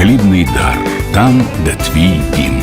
Хлібний дар там, де твій дім.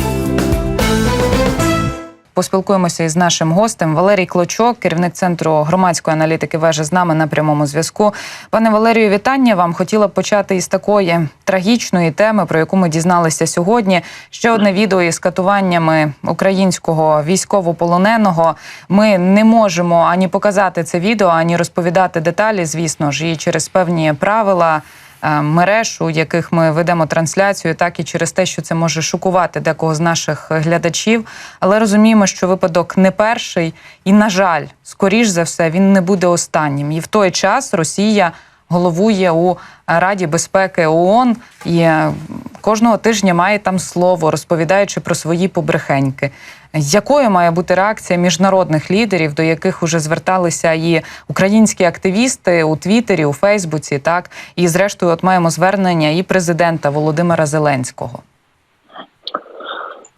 Поспілкуємося із нашим гостем Валерій Клочок, керівник центру громадської аналітики вежа з нами на прямому зв'язку. Пане Валерію, вітання вам. Хотіла б почати із такої трагічної теми, про яку ми дізналися сьогодні. Ще одне відео із катуваннями українського військовополоненого. Ми не можемо ані показати це відео, ані розповідати деталі. Звісно ж, і через певні правила мереж, у яких ми ведемо трансляцію, так і через те, що це може шокувати декого з наших глядачів. Але розуміємо, що випадок не перший, і, на жаль, скоріш за все, він не буде останнім. І в той час Росія головує у Раді безпеки ООН і е, кожного тижня має там слово, розповідаючи про свої побрехеньки. Якою має бути реакція міжнародних лідерів, до яких уже зверталися і українські активісти у Твіттері, у Фейсбуці, так і зрештою, от маємо звернення і президента Володимира Зеленського.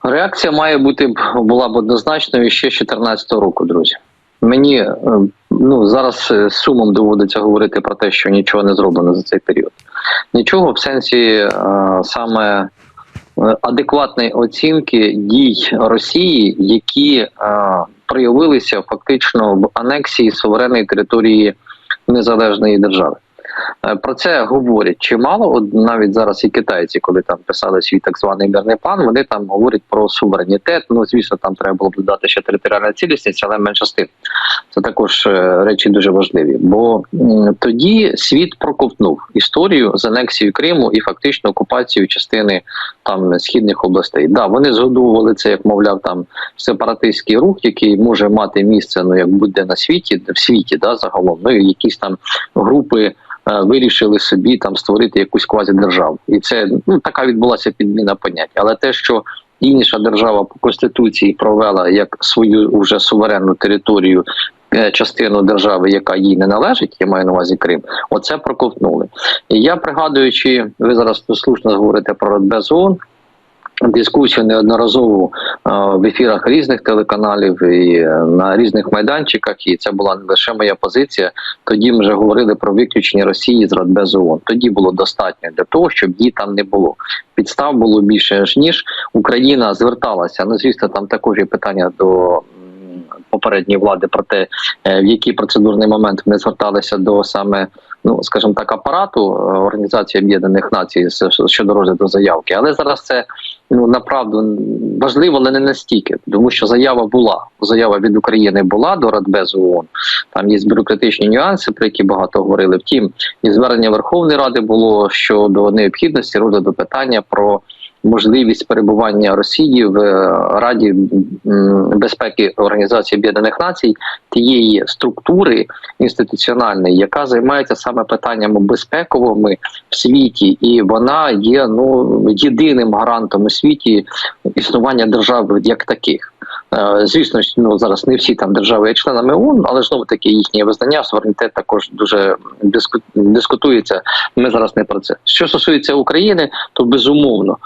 Реакція має бути була б однозначною ще з 2014 року, друзі. Мені е, ну зараз е, сумом доводиться говорити про те, що нічого не зроблено за цей період. Нічого в сенсі е, саме адекватної оцінки дій Росії, які е, проявилися фактично в анексії суверенної території незалежної держави. Е, Про це говорять чимало. От навіть зараз і китайці, коли там писали свій так званий мирний план, вони там говорять про суверенітет. Ну звісно, там треба було б додати ще територіальна цілісність, але менше з тим. Це також е, речі дуже важливі. Бо тоді світ проковтнув історію з анексією Криму і фактично окупацією частини там східних областей. Да, вони згодовували це, як мовляв, там сепаратистський рух, який може мати місце, ну як буде на світі, в світі, да, загалом, ну і якісь там групи вирішили собі там створити якусь квазідержаву. І це ну така відбулася підміна понять. Але те, що інша держава по конституції провела як свою уже суверенну територію. е, Частину держави, яка їй не належить, я маю на увазі Крим, оце проковтнули. І я пригадуючи, ви зараз слушно говорите про ООН, дискусію неодноразово е, в ефірах різних телеканалів і е, на різних майданчиках. І це була не лише моя позиція. Тоді ми вже говорили про виключення Росії з Радбезу ООН. Тоді було достатньо для того, щоб її там не було. Підстав було більше ніж Україна зверталася. Ну звісно, там також є питання до. Попередньої влади про те, е, в який процедурний момент вони зверталися до саме, ну скажімо так, апарату е, Організації Об'єднаних Націй щодо розгляду заявки, але зараз це ну направду важливо, але не настільки, тому що заява була. Заява від України була до Радбезу ООН. Там є бюрократичні нюанси, про які багато говорили. Втім, і звернення Верховної Ради було щодо необхідності розгляду питання про. Можливість перебування Росії в е, Раді безпеки Організації Об'єднаних Націй тієї структури інституціональної, яка займається саме питаннями безпековими в світі, і вона є ну єдиним гарантом у світі існування держав як таких. Е, Звісно, ну зараз не всі там держави є членами ООН, але знову таки їхнє визнання, суверенітет також дуже диску- дискутується. Ми зараз не про це. Що стосується України, то безумовно.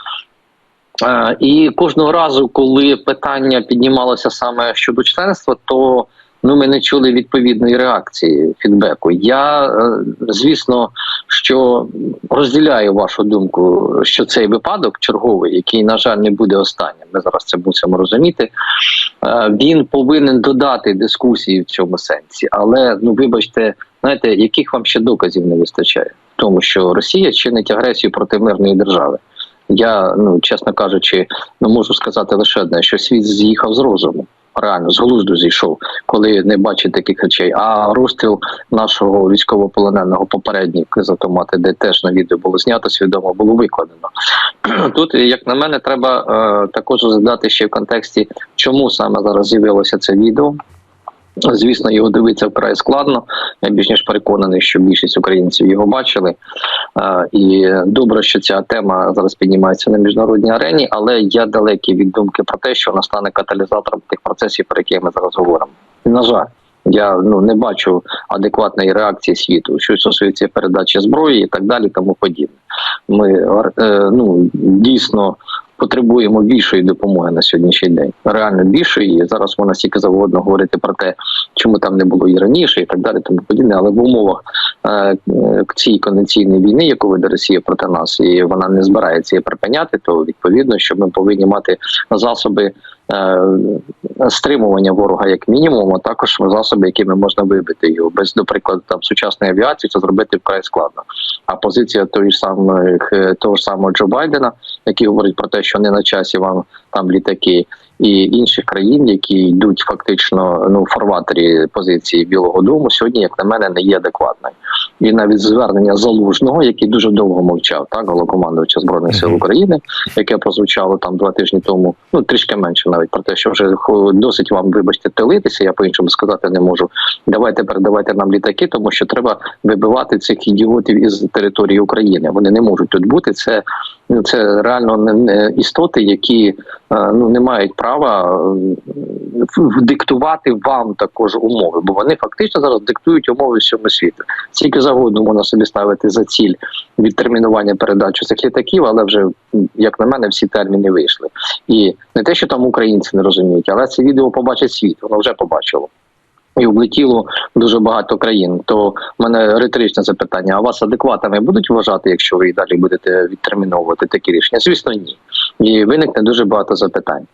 І кожного разу, коли питання піднімалося саме щодо членства, то ну ми не чули відповідної реакції фідбеку. Я е, звісно, що розділяю вашу думку, що цей випадок черговий, який на жаль не буде останнім. Ми зараз це мусимо розуміти. е, Він повинен додати дискусії в цьому сенсі, але ну вибачте, знаєте, яких вам ще доказів не вистачає, тому що Росія чинить агресію проти мирної держави. Я, ну чесно кажучи, ну можу сказати лише одне, що світ з'їхав з розуму. Реально з глузду зійшов, коли не бачить таких речей. А розстріл нашого військовополоненого попередніх з автомати, де теж на відео було знято, свідомо було викладено. Тут, як на мене, треба е, також розглядати ще в контексті, чому саме зараз з'явилося це відео. Звісно, його дивитися вкрай складно. Я більш ніж переконаний, що більшість українців його бачили. І добре, що ця тема зараз піднімається на міжнародній арені, але я далекий від думки про те, що вона стане каталізатором тих процесів, про які ми зараз говоримо. На жаль. Я ну не бачу адекватної реакції світу, що стосується передачі зброї і так далі, тому подібне. Ми е, ну дійсно потребуємо більшої допомоги на сьогоднішній день. Реально більшої. Зараз можна стільки завгодно говорити про те, чому там не було і раніше, і так далі, тому подібне. Але в умовах е, е, цієї конвенційної війни, яку веде Росія проти нас, і вона не збирається її припиняти, то відповідно, що ми повинні мати засоби. Е, Стримування ворога як мінімум, а також засоби, якими можна вибити його без, до прикладу, там сучасної авіації, це зробити вкрай складно. А позиція тої ж самої е, того ж самого Джо Байдена, який говорить про те, що не на часі вам там літаки, і інших країн, які йдуть фактично ну в фарватері позиції Білого Дому, сьогодні, як на мене, не є адекватною. І навіть звернення залужного, який дуже довго мовчав, так головнокомандувача збройних сил України, яке прозвучало там два тижні тому, ну трішки менше навіть про те, що вже досить вам, вибачте, телитися. Я по іншому сказати не можу. Давайте передавайте нам літаки, тому що треба вибивати цих ідіотів із території України. Вони не можуть тут бути. Це ну це реально не, не істоти, які ну не мають права е, диктувати вам також умови, бо вони фактично зараз диктують умови всьому світу. Скільки завгодно можна собі ставити за ціль відтермінування передачі цих літаків, але вже як на мене, всі терміни вийшли. І не те, що там українці не розуміють, але це відео побачить світ, воно вже побачило. І облетіло дуже багато країн. То в мене риторичне запитання: а вас адекватами будуть вважати, якщо ви і далі будете відтерміновувати такі рішення? Звісно, ні. І виникне дуже багато запитань.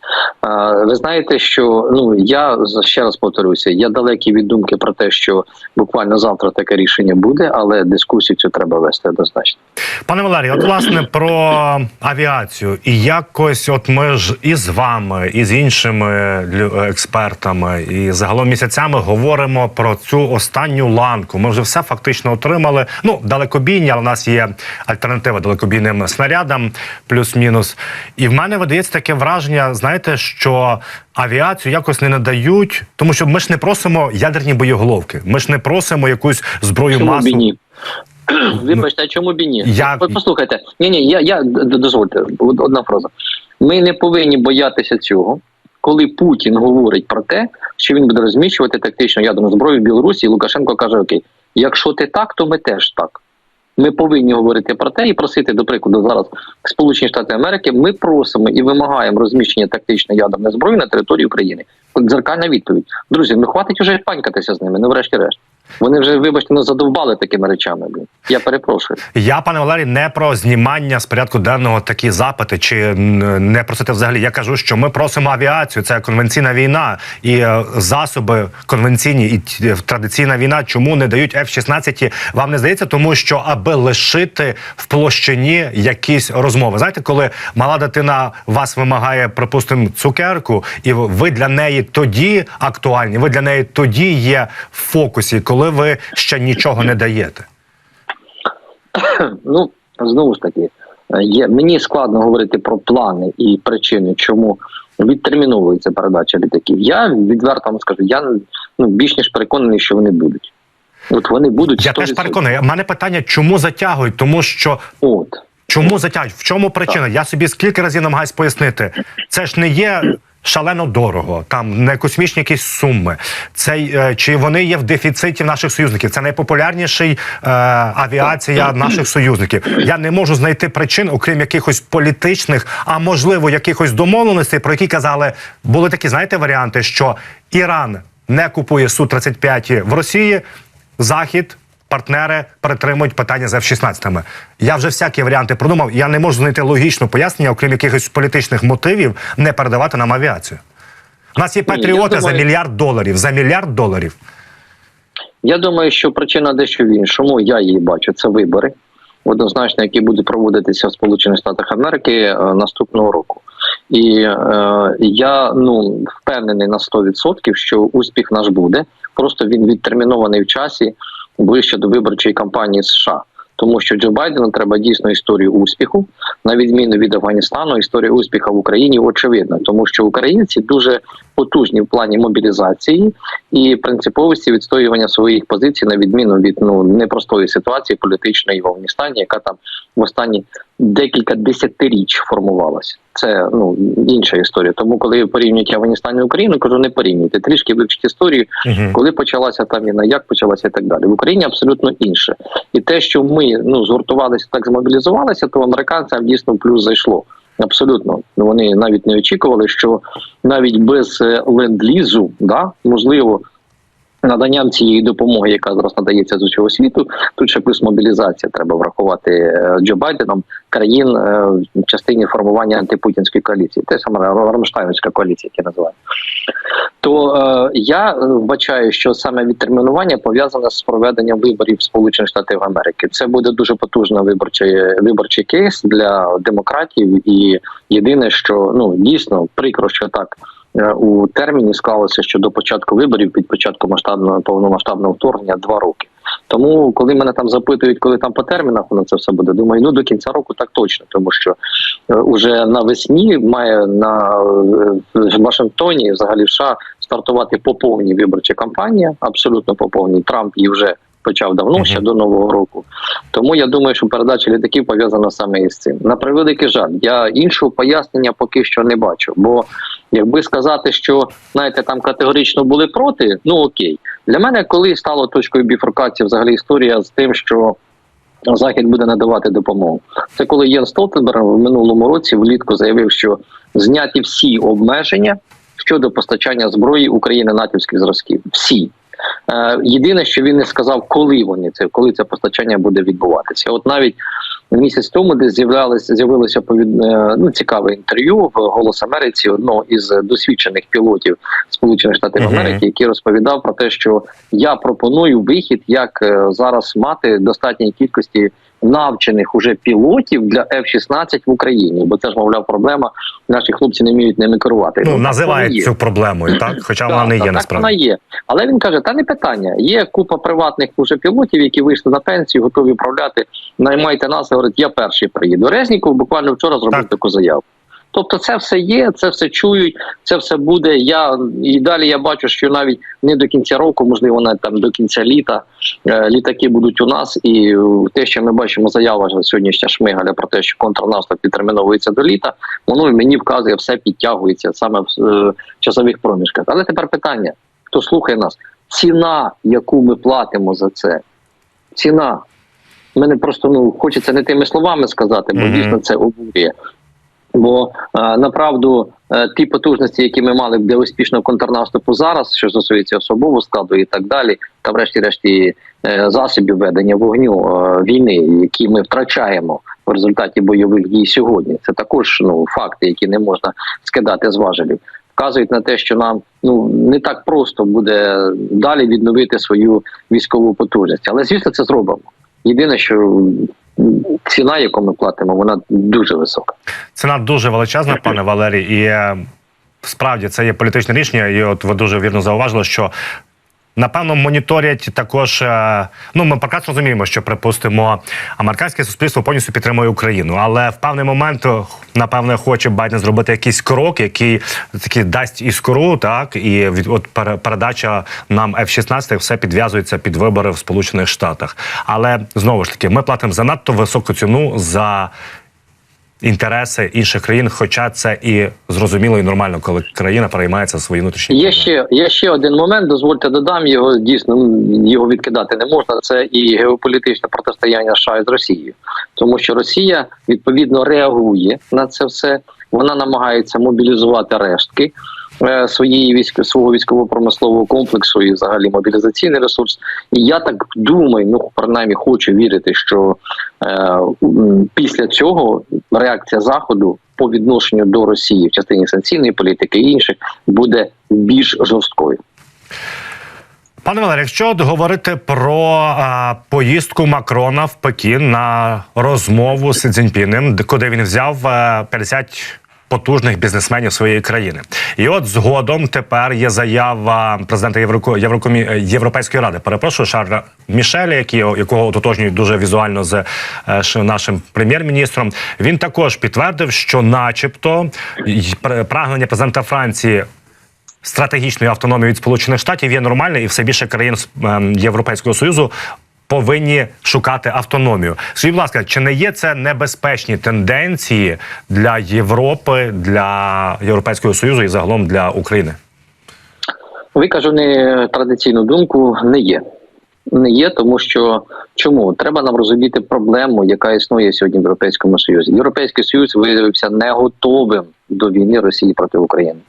Ви знаєте, що ну я ще раз повторюся, я далекий від думки про те, що буквально завтра таке рішення буде, але дискусію цю треба вести однозначно. Пане Валерій, от власне про авіацію, і якось, от ми ж і з вами, і з іншими експертами, і загалом місяцями говоримо про цю останню ланку. Ми вже все фактично отримали. Ну, далекобійні, але у нас є альтернатива далекобійним снарядам, плюс-мінус. І в мене видається таке враження, знаєте, що авіацію якось не надають, тому що ми ж не просимо ядерні боєголовки. Ми ж не просимо якусь зброю Чому масу. ні? Вибачте, а чому б і ні? Я- Послухайте, ні, ні, я, я дозвольте, одна фраза. Ми не повинні боятися цього, коли Путін говорить про те, що він буде розміщувати тактичну ядерну зброю в Білорусі, і Лукашенко каже: Окей, якщо ти так, то ми теж так. Ми повинні говорити про те і просити, до прикладу, зараз Сполучені Штати Америки. Ми просимо і вимагаємо розміщення тактичної ядерної зброї на території України. Дзеркальна відповідь. Друзі, ну хватить уже панькатися з ними, ну врешті-решт. Вони вже, вибачте, ну задовбали такими речами. Я перепрошую. Я, пане Валерій, не про знімання з порядку денного такі запити, чи не просити взагалі. Я кажу, що ми просимо авіацію. Це конвенційна війна і е, засоби конвенційні і традиційна війна. Чому не дають F-16? Вам не здається, тому що аби лишити в площині якісь розмови. Знаєте, коли мала дитина вас вимагає, припустимо, цукерку, і ви для неї тоді актуальні, ви для неї тоді є в фокусі, коли ви ще нічого не даєте. Ну знову ж таки, є мені складно говорити про плани і причини, чому відтерміновується передача літаків. Я відверто вам скажу, я ну більш ніж переконаний, що вони будуть. От вони будуть Я теж 100%. переконаний. У мене питання, чому затягують? Тому що От чому затягують? В чому причина? Я собі скільки разів намагаюсь пояснити. Це ж не є. Шалено дорого, там не космічні якісь суми. Це е, чи вони є в дефіциті в наших союзників? Це найпопулярніший е, авіація наших союзників. Я не можу знайти причин, окрім якихось політичних, а можливо, якихось домовленостей, про які казали, були такі, знаєте, варіанти, що Іран не купує су 35 в Росії, Захід партнери перетримують питання з F-16. Я вже всякі варіанти продумав. Я не можу знайти логічне пояснення, окрім якихось політичних мотивів, не передавати нам авіацію. У нас є патріоти за мільярд доларів. За мільярд доларів. я думаю, що причина дещо в іншому. Я її бачу. Це вибори, однозначно, які будуть проводитися в Сполучених Штатах Америки е, наступного року. І е, я ну впевнений на 100%, що успіх наш буде. Просто він відтермінований в часі ближче до виборчої кампанії США. Тому що Джо Байдену треба дійсно історію успіху, на відміну від Афганістану, історія успіха в Україні очевидна, тому що українці дуже потужні в плані мобілізації і принциповості відстоювання своїх позицій, на відміну від ну непростої ситуації політичної в Афганістані, яка там в останні декілька десятиріч формувалася. Це ну інша історія. Тому, коли порівнюють Афганістан і Україну, кажу, не порівнюйте. Трішки вивчіть історію, Угу. коли почалася там війна, як почалася і так далі. В Україні абсолютно інше. І те, що ми ну згуртувалися, так змобілізувалися, то американцям дійсно плюс зайшло. Абсолютно, вони навіть не очікували, що навіть без е, ленд-лізу, да, можливо, наданням цієї допомоги, яка зараз надається з усього світу, тут ще плюс мобілізація треба врахувати е, Джо Байденом країн е, в частині формування антипутінської коаліції, те саме Рамштайнська коаліція, яка називає. То е, я вбачаю, що саме відтермінування пов'язане з проведенням виборів Сполучених Штатів Америки. Це буде дуже потужний виборчий виборчий кейс для демократів. І єдине, що ну дійсно прикро, що так у терміні склалося, що до початку виборів під початку масштабного повномасштабного вторгнення два роки. Тому, коли мене там запитують, коли там по термінах воно це все буде, думаю, ну до кінця року так точно, тому що е, уже навесні має на е, в Вашингтоні, взагалі в США, стартувати по повній виборча кампанія, абсолютно по повній. Трамп її вже почав давно, Мгм. ще до нового року. Тому я думаю, що передача літаків пов'язана саме із цим. На превеликий жаль, я іншого пояснення поки що не бачу. Бо якби сказати, що знаєте, там категорично були проти, ну окей. Для мене, коли стало точкою біфуркації, взагалі історія з тим, що Захід буде надавати допомогу. Це коли Єн Столтенберг в минулому році влітку заявив, що зняті всі обмеження щодо постачання зброї України натівських зразків. Всі. Е, єдине, що він не сказав, коли вони це, коли це постачання буде відбуватися. От навіть місяць тому, де з'являлися з'явилося е, ну, цікаве інтерв'ю в Голос Америці одного із досвідчених пілотів Сполучених Штатів Америки, який розповідав про те, що я пропоную вихід, як е, зараз мати достатній кількості навчених уже пілотів для F-16 в Україні, бо це ж мовляв проблема. Наші хлопці не вміють ними керувати. Ну так називають цю проблемою, так хоча вона не є насправді. вона є. Але він каже: та не питання. Є купа приватних уже пілотів, які вийшли на пенсію, готові управляти. Наймайте нас. Говорить, я перший приїду. Резніков буквально вчора зробив Так. таку заяву. Тобто, це все є, це все чують, це все буде. Я і далі я бачу, що навіть не до кінця року, можливо, навіть там до кінця літа е, літаки будуть у нас. І те, що ми бачимо, заява сьогоднішня Шмигаля про те, що контрнаступ підтерміновується до літа, воно мені вказує, все підтягується саме в е, часових проміжках. Але тепер питання: хто слухає нас? Ціна, яку ми платимо за це, ціна. Мене просто ну хочеться не тими словами сказати, бо Мгм. дійсно це обурює. Бо е, направду е, ті потужності, які ми мали для успішного контрнаступу зараз, що стосується особового складу і так далі, та врешті-решті е, засобів ведення вогню війни, які ми втрачаємо в результаті бойових дій сьогодні. Це також ну факти, які не можна скидати з важелів. Вказують на те, що нам ну не так просто буде далі відновити свою військову потужність, але звісно, це зробимо. Єдине, що ціна, яку ми платимо, вона дуже висока. Ціна дуже величезна, пане Валерій, і е, справді це є політичне рішення. І от ви дуже вірно зауважили, що. Напевно, моніторять також. е, Ну, ми прекрасно розуміємо, що припустимо, американське суспільство повністю підтримує Україну, але в певний момент, напевне, хоче Байден зробити якийсь крок, який такий дасть іскру, так і від от передача нам F-16 все підв'язується під вибори в Сполучених Штатах. Але знову ж таки, ми платимо занадто високу ціну за інтереси інших країн, хоча це і зрозуміло і нормально, коли країна переймається свої внутрішні Є ще є ще один момент. Дозвольте додам його. Дійсно його відкидати не можна. Це і геополітичне протистояння США з Росією, тому що Росія відповідно реагує на це все. Вона намагається мобілізувати рештки своєї військ свого військово-промислового комплексу і взагалі мобілізаційний ресурс. І я так думаю, ну принаймні хочу вірити, що е, після цього реакція заходу по відношенню до Росії в частині санкційної політики і інших буде більш жорсткою. Пане Валерій, якщо говорити про а, поїздку Макрона в Пекін на розмову з де- куди він взяв а, 50 потужних бізнесменів своєї країни, і от згодом тепер є заява президента Євроко, Єврокомі, Європейської ради. Перепрошую Шарля Мішеля, який якого ототожнюють дуже візуально з е, нашим прем'єр-міністром. Він також підтвердив, що, начебто, прагнення президента Франції стратегічної автономії від Сполучених Штатів є нормальне, і все більше країн ем, Європейського союзу повинні шукати автономію. Скажіть, будь ласка, чи не є це небезпечні тенденції для Європи, для Європейського союзу і загалом для України? Викажу не традиційну думку, не є. не є, тому що чому треба нам розуміти проблему, яка існує сьогодні в Європейському Союзі. Європейський Союз виявився не готовим до війни Росії проти України.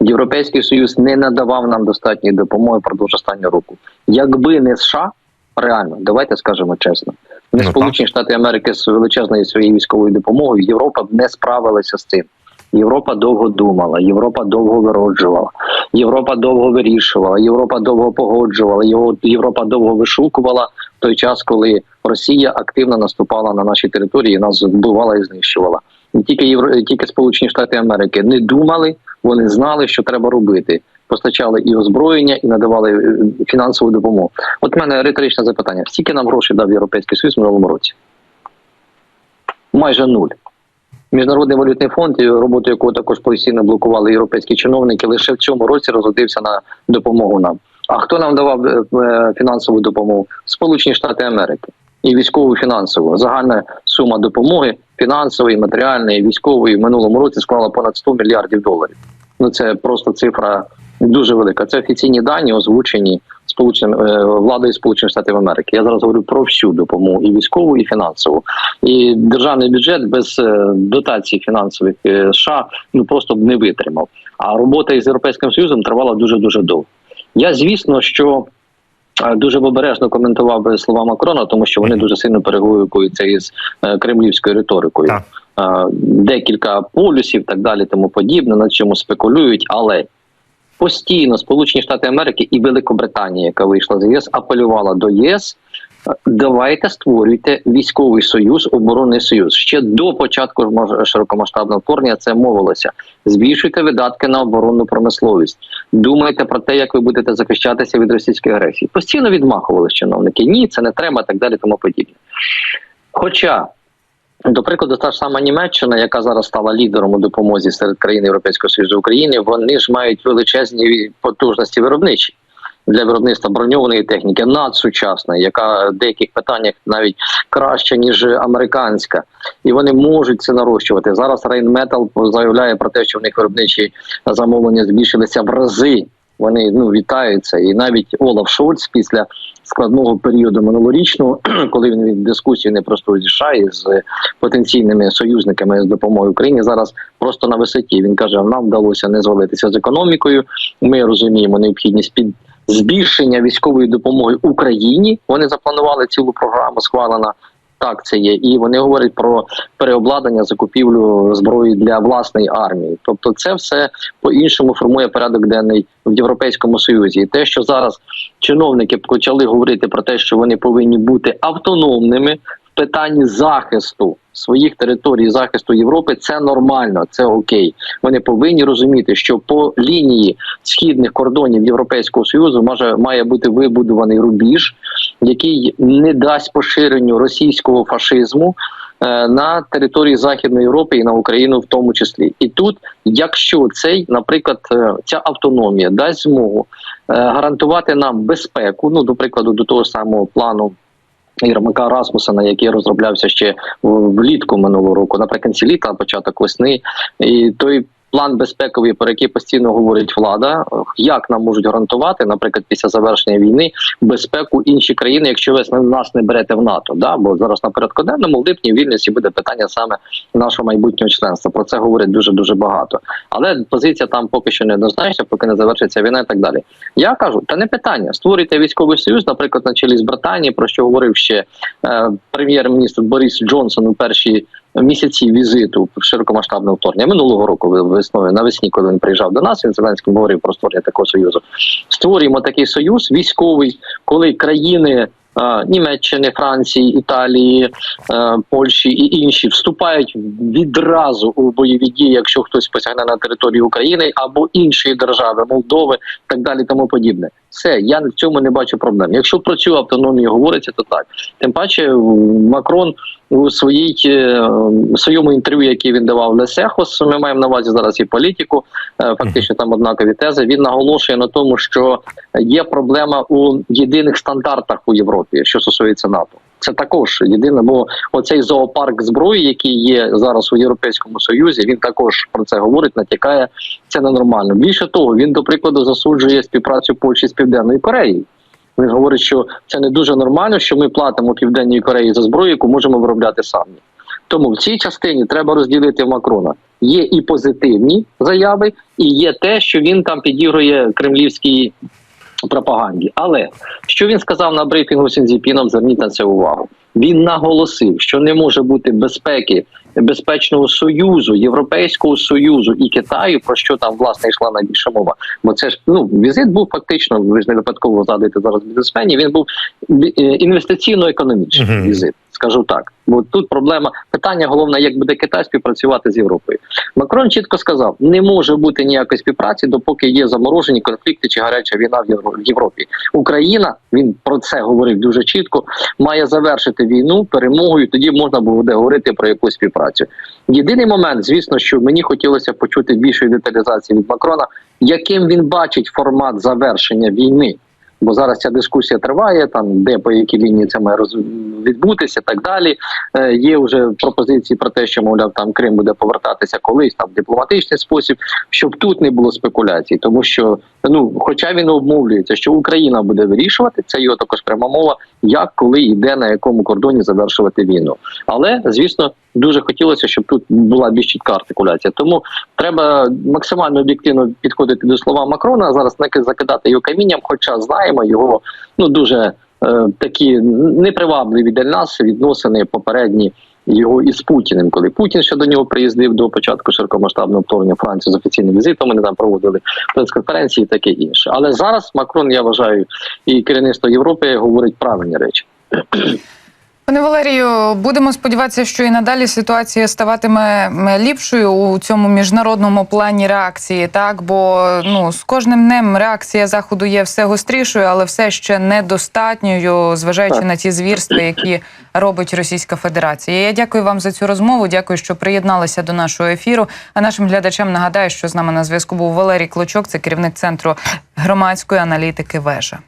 Європейський Союз не надавав нам достатньої допомоги впродовж останнього року. Якби не США, реально, давайте скажемо чесно, не Ну, Сполучені Штати Америки з величезною своєю військовою допомогою, Європа не справилася з цим. Європа довго думала, Європа довго вироджувала, Європа довго вирішувала, Європа довго погоджувала, Євро- Європа довго вишукувала в той час, коли Росія активно наступала на наші території, нас вбивала і знищувала. Не тільки Євро... тільки Сполучені Штати Америки не думали, вони знали, що треба робити. Постачали і озброєння, і надавали е, фінансову допомогу. От в мене риторичне запитання: скільки нам грошей дав Європейський Союз в минулому році? Майже нуль. Міжнародний валютний фонд, роботу якого також постійно блокували європейські чиновники, лише в цьому році розродився на допомогу нам. А хто нам давав е, е, фінансову допомогу? Сполучені Штати Америки і військову фінансову. Загальна сума допомоги фінансової, матеріальної, військової в минулому році склала понад 100 мільярдів доларів. Ну це просто цифра дуже велика. Це офіційні дані, озвучені сполученим е, владою Сполучених Штатів Америки. Я зараз говорю про всю допомогу і військову, і фінансову. І державний бюджет без е, дотацій фінансових е, США ну просто б не витримав. А робота із європейським союзом тривала дуже дуже довго. Я звісно, що дуже обережно коментував би слова Макрона, тому що вони дуже сильно перегукуються із кремлівською риторикою. Так. Декілька полюсів, так далі, тому подібне, на чому спекулюють, але постійно Сполучені Штати Америки і Великобританія, яка вийшла з ЄС, апелювала до єС. Давайте створюйте військовий союз, оборонний союз. Ще до початку широкомасштабного вторгнення це мовилося. Збільшуйте видатки на оборонну промисловість. Думайте про те, як ви будете захищатися від російської агресії. Постійно відмахувалися чиновники. Ні, це не треба, так далі, тому подібне. Хоча до прикладу, та ж сама Німеччина, яка зараз стала лідером у допомозі серед країн Європейського Союзу Україні, вони ж мають величезні потужності виробничі для виробництва броньованої техніки, надсучасної, яка в деяких питаннях навіть краща ніж американська, і вони можуть це нарощувати. Зараз Rheinmetall заявляє про те, що в них виробничі замовлення збільшилися в рази. Вони ну вітаються, і навіть Олаф Шольц після складного періоду минулорічного, коли він від дискусії не просто зі США з потенційними союзниками з допомогою Україні, зараз просто на висоті. Він каже: нам вдалося не звалитися з економікою. Ми розуміємо необхідність під збільшення військової допомоги Україні. Вони запланували цілу програму, схвалена. Так, це є, і вони говорять про переобладнання, закупівлю зброї для власної армії. Тобто, це все по-іншому формує порядок денний в Європейському Союзі. І те, що зараз чиновники почали говорити про те, що вони повинні бути автономними питанні захисту своїх територій, захисту Європи, це нормально, це окей. Вони повинні розуміти, що по лінії східних кордонів Європейського союзу може має бути вибудований рубіж, який не дасть поширенню російського фашизму е, на території Західної Європи і на Україну в тому числі. І тут, якщо цей, наприклад, е, ця автономія дасть змогу е, гарантувати нам безпеку, ну до прикладу, до того самого плану. Єрмака Расмусена, який розроблявся ще влітку минулого року, наприкінці літа, початок весни, і той план безпековий, про який постійно говорить влада, як нам можуть гарантувати, наприклад, після завершення війни безпеку інші країни, якщо ви нас не берете в НАТО. Да? Бо зараз на порядку денному в липні в Вільнюсі буде питання саме нашого майбутнього членства. Про це говорять дуже дуже багато. Але позиція там поки що не однозначна, поки не завершиться війна і так далі. Я кажу, та не питання. Створюйте військовий союз, наприклад, на чолі з Британії, про що говорив ще е, прем'єр-міністр Борис Джонсон у перші місяці візиту в широкомасштабне вторгнення минулого року весною навесні, коли він приїжджав до нас, він Зеленським говорив про створення такого союзу. Створюємо такий союз військовий, коли країни. Німеччини, Франції, Італії, е, Польщі і інші вступають відразу у бойові дії, якщо хтось посягне на територію України або іншої держави, Молдови, так далі, тому подібне. Все, я в цьому не бачу проблем. Якщо про цю автономію говориться, то так. Тим паче, Макрон у своїй е, своєму інтерв'ю, яке він давав Лесехос, ми маємо на увазі зараз і політику, е, фактично там однакові тези. Він наголошує на тому, що є проблема у єдиних стандартах у Європі, що стосується НАТО. Це також єдине, бо оцей зоопарк зброї, який є зараз у Європейському Союзі, він також про це говорить, натякає. Це ненормально. Більше того, він до прикладу засуджує співпрацю Польщі з Південною Кореєю. Він говорить, що це не дуже нормально, що ми платимо Південній Кореї за зброю, яку можемо виробляти самі. Тому в цій частині треба розділити Макрона. Є і позитивні заяви, і є те, що він там підігрує кремлівській пропаганді. Але що він сказав на брифінгу з Сінзіпіном, зверніть на це увагу. Він наголосив, що не може бути безпеки безпечного союзу, Європейського союзу і Китаю, про що там власне йшла найбільша мова. Бо це ж ну візит був фактично. Ви ж не випадково згадуєте зараз бізнесменів. Він був е, інвестиційно-економічний Мгм. візит, скажу так. Бо тут проблема питання головне, як буде Китай співпрацювати з Європою. Макрон чітко сказав: не може бути ніякої співпраці, допоки є заморожені конфлікти чи гаряча війна в Євро- Європі. Україна він про це говорив дуже чітко. Має завершити війну перемогою. Тоді можна буде говорити про якусь співпрацю. Єдиний момент, звісно, що мені хотілося почути більшої деталізації від Макрона, яким він бачить формат завершення війни. Бо зараз ця дискусія триває, там де по якій лінії це має роз... відбутися, так далі. Е, є вже пропозиції про те, що мовляв там Крим буде повертатися колись там в дипломатичний спосіб, щоб тут не було спекуляцій, тому що ну, хоча він обмовлюється, що Україна буде вирішувати, це його також пряма мова, як, коли і де на якому кордоні завершувати війну. Але звісно, дуже хотілося, щоб тут була більш чітка артикуляція. Тому треба максимально об'єктивно підходити до слова Макрона. Зараз не закидати його камінням, хоча знаємо його ну дуже е, такі непривабливі для нас відносини попередні. Його із Путіним, коли Путін ще до нього приїздив до початку широкомасштабного вторгнення Франції з офіційним візитом, вони там проводили прес-конференції таке інше. Але зараз Макрон, я вважаю, і керівництво Європи говорить правильні речі. Пане Валерію, будемо сподіватися, що і надалі ситуація ставатиме ліпшою у цьому міжнародному плані реакції. Так, бо ну з кожним днем реакція заходу є все гострішою, але все ще недостатньою, зважаючи Так. на ті звірства, які робить Російська Федерація. Я дякую вам за цю розмову. Дякую, що приєдналися до нашого ефіру. А нашим глядачам нагадаю, що з нами на зв'язку був Валерій Клочок, це керівник центру громадської аналітики. Вежа.